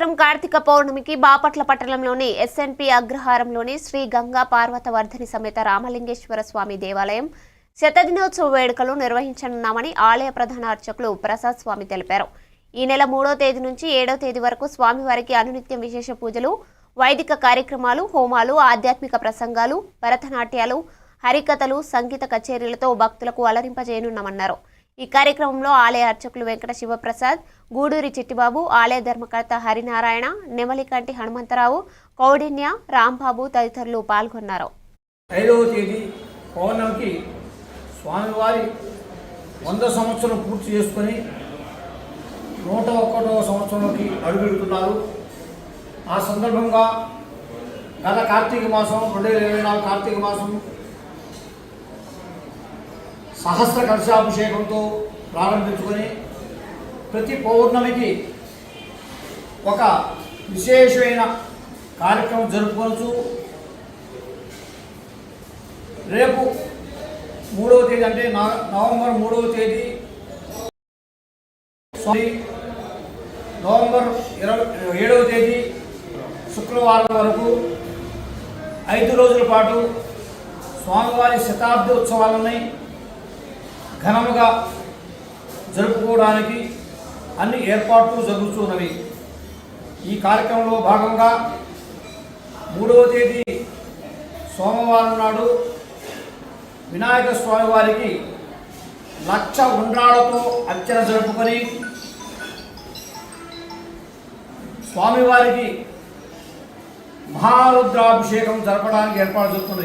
సంవత్సరం కార్తీక పౌర్ణమికి బాపట్ల పట్టణంలోని ఎస్ఎన్పి అగ్రహారంలోని శ్రీ గంగా పార్వతవర్ధని సమేత రామలింగేశ్వర స్వామి దేవాలయం శతదినోత్సవ వేడుకలు నిర్వహించనున్నామని ఆలయ ప్రధాన అర్చకులు ప్రసాద్ స్వామి తెలిపారు. ఈ నెల మూడో తేదీ నుంచి ఏడో తేదీ వరకు స్వామివారికి అనునిత్యం విశేష పూజలు వైదిక కార్యక్రమాలు హోమాలు ఆధ్యాత్మిక ప్రసంగాలు భరతనాట్యాలు హరికథలు సంగీత కచేరీలతో భక్తులకు అలరింపజేయనున్నామన్నారు. ఈ కార్యక్రమంలో ఆలయ అర్చకులు వెంకట శివప్రసాద్ గూడూరి చెట్టిబాబు ఆలయ ధర్మకర్త హరినారాయణ నెమలికంటి హనుమంతరావు కౌడిన్య రాంబాబు తదితరులు పాల్గొన్నారు. ఐదవ తేదీ పౌర్ణమికి స్వామివారి వంద సంవత్సరం పూర్తి చేసుకొని నూట ఒకటవ సంవత్సరంలోకి అడుగుతున్నారు ఆ సందర్భంగా గత కార్తీక మాసం రెండు వేల ఇరవై నాలుగు కార్తీక మాసం సహస్ర కలశాభిషేకంతో ప్రారంభించుకొని ప్రతి పౌర్ణమికి ఒక విశేషమైన కార్యక్రమం జరుపుకోవచ్చు. రేపు మూడవ తేదీ అంటే నవంబర్ మూడవ తేదీ సారీ నవంబర్ ఇరవై ఏడవ తేదీ శుక్రవారం వరకు ఐదు రోజుల పాటు స్వామివారి శతాబ్ది ఉత్సవాలని ఘనముగా జరుపుకోవడానికి అన్ని ఏర్పాట్లు జరుగుతున్నవి. ఈ కార్యక్రమంలో భాగంగా మూడవ తేదీ సోమవారం నాడు వినాయక స్వామి వారికి లక్ష ఉండ్రాలతో అర్చన జరుపుకొని స్వామివారికి మహారుద్రాభిషేకం జరపడానికి ఏర్పాటు జరుగుతుంది